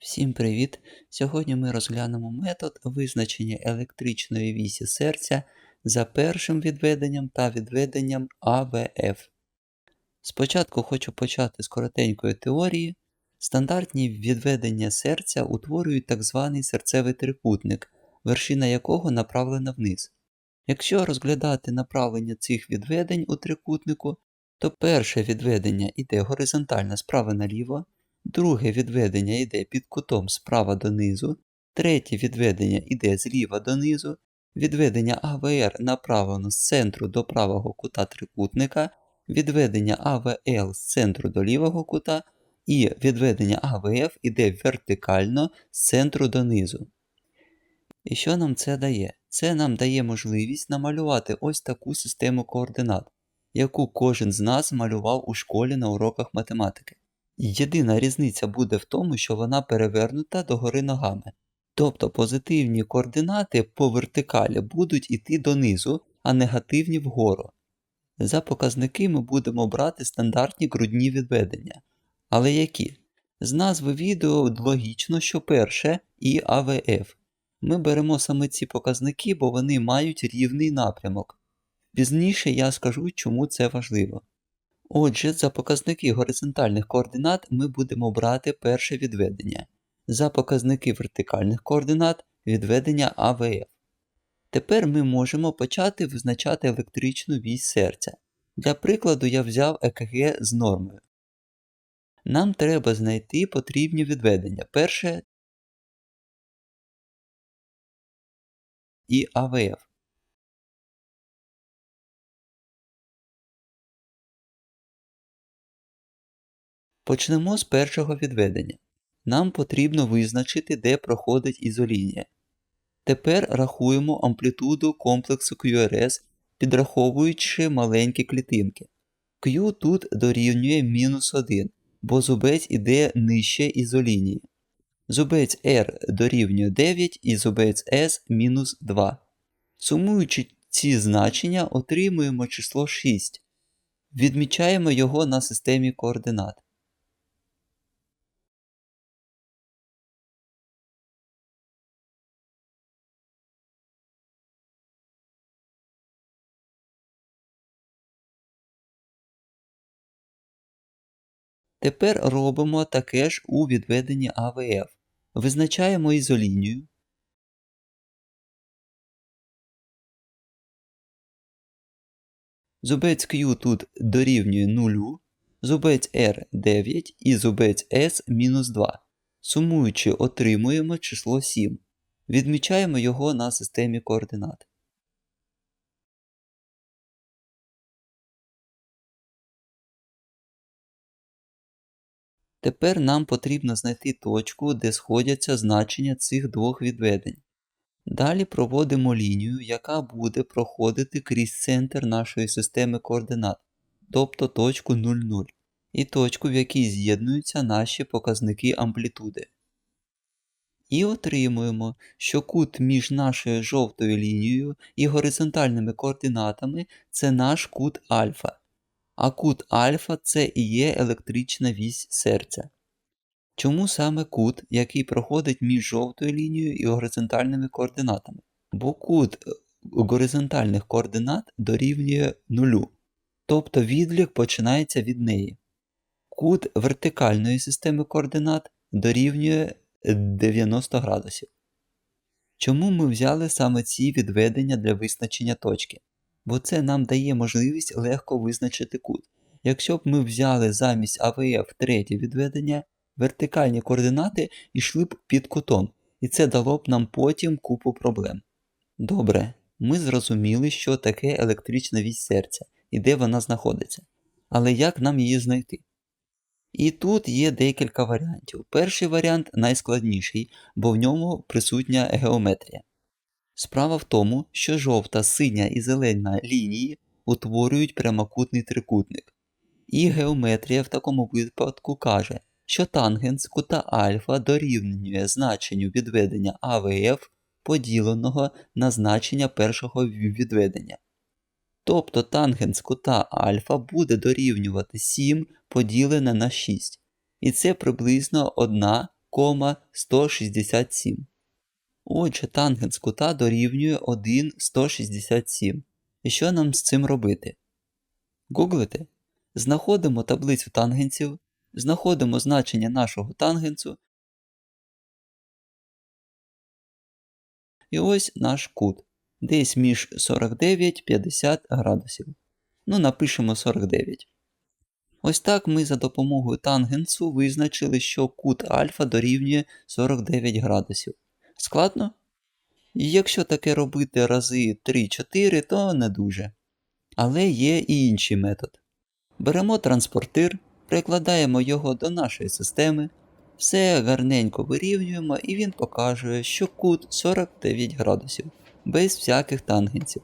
Всім привіт! Сьогодні ми розглянемо метод визначення електричної вісі серця за першим відведенням та відведенням АВФ. Спочатку хочу почати з коротенької теорії. Стандартні відведення серця утворюють так званий серцевий трикутник, вершина якого направлена вниз. Якщо розглядати направлення цих відведень у трикутнику, то перше відведення йде горизонтально справа наліво, друге відведення йде під кутом справа донизу, третє відведення йде зліва донизу, відведення АВР направлено з центру до правого кута трикутника, відведення АВЛ з центру до лівого кута, і відведення АВФ іде вертикально з центру донизу. І що нам це дає? Це нам дає можливість намалювати ось таку систему координат, яку кожен з нас малював у школі на уроках математики. Єдина різниця буде в тому, що вона перевернута догори ногами. Тобто позитивні координати по вертикалі будуть йти донизу, а негативні вгору. За показники ми будемо брати стандартні грудні відведення. Але які? З назви відео логічно, що перше і АВФ. Ми беремо саме ці показники, бо вони мають рівний напрямок. Пізніше я скажу, чому це важливо. Отже, за показники горизонтальних координат ми будемо брати перше відведення. За показники вертикальних координат відведення АВФ. Тепер ми можемо почати визначати електричну вісь серця. Для прикладу я взяв ЕКГ з нормою. Нам треба знайти потрібні відведення. Перше і АВФ. Почнемо з першого відведення. Нам потрібно визначити, де проходить ізолінія. Тепер рахуємо амплітуду комплексу QRS, підраховуючи маленькі клітинки. Q тут дорівнює мінус 1, бо зубець іде нижче ізолінії. Зубець R дорівнює 9 і зубець S мінус 2. Сумуючи ці значення, отримуємо число 6. Відмічаємо його на системі координат. Тепер робимо таке ж у відведенні АВФ. Визначаємо ізолінію. Зубець Q тут дорівнює 0, зубець R 9 і зубець S мінус 2. Сумуючи, отримуємо число 7. Відмічаємо його на системі координат. Тепер нам потрібно знайти точку, де сходяться значення цих двох відведень. Далі проводимо лінію, яка буде проходити крізь центр нашої системи координат, тобто точку 0,0, і точку, в якій з'єднуються наші показники амплітуди. І отримуємо, що кут між нашою жовтою лінією і горизонтальними координатами це наш кут альфа а кут альфа це і є електрична вісь серця. Чому саме кут, який проходить між жовтою лінією і горизонтальними координатами? Бо кут е, горизонтальних координат дорівнює нулю, тобто відлік починається від неї. Кут вертикальної системи координат дорівнює 90 градусів. Чому ми взяли саме ці відведення для визначення точки? Бо це нам дає можливість легко визначити кут. Якщо б ми взяли замість АВФ третє відведення, вертикальні координати йшли б під кутом, і це дало б нам потім купу проблем. Добре, ми зрозуміли, що таке електрична вісь серця і де вона знаходиться. Але як нам її знайти? І тут є декілька варіантів. Перший варіант найскладніший, бо в ньому присутня геометрія. Справа в тому, що жовта, синя і зелена лінії утворюють прямокутний трикутник. І геометрія в такому випадку каже, що тангенс кута альфа дорівнює значенню відведення АВФ поділеного на значення першого відведення. Тобто тангенс кута альфа буде дорівнювати 7 поділене на 6. І це приблизно 1,167. Отже, тангенс кута дорівнює 1,167. І що нам з цим робити? Гуглите. Знаходимо таблицю тангенсів, знаходимо значення нашого тангенсу. І ось наш кут. Десь між 49-50 градусів. Ну, напишемо 49. Ось так ми за допомогою тангенсу визначили, що кут альфа дорівнює 49 градусів. Складно? І якщо таке робити рази 3-4, то не дуже. Але є і інший метод. Беремо транспортир, прикладаємо його до нашої системи, все гарненько вирівнюємо і він покаже, що кут 49 градусів, без всяких тангенсів.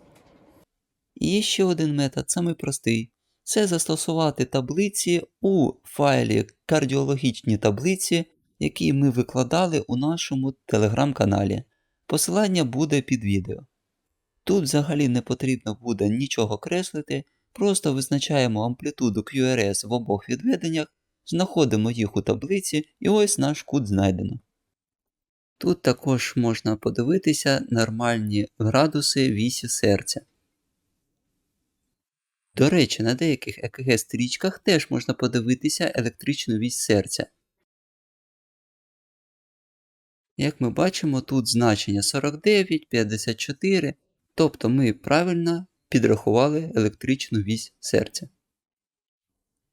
І ще один метод, самий простий. Це застосувати таблиці у файлі кардіологічні таблиці, які ми викладали у нашому телеграм-каналі. Посилання буде під відео. Тут взагалі не потрібно буде нічого креслити, просто визначаємо амплітуду QRS в обох відведеннях, знаходимо їх у таблиці і ось наш кут знайдено. Тут також можна подивитися нормальні градуси вісі серця. До речі, на деяких ЕКГ-стрічках теж можна подивитися електричну вісь серця. Як ми бачимо, тут значення 49, 54, тобто ми правильно підрахували електричну вісь серця.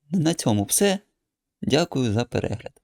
На цьому все. Дякую за перегляд.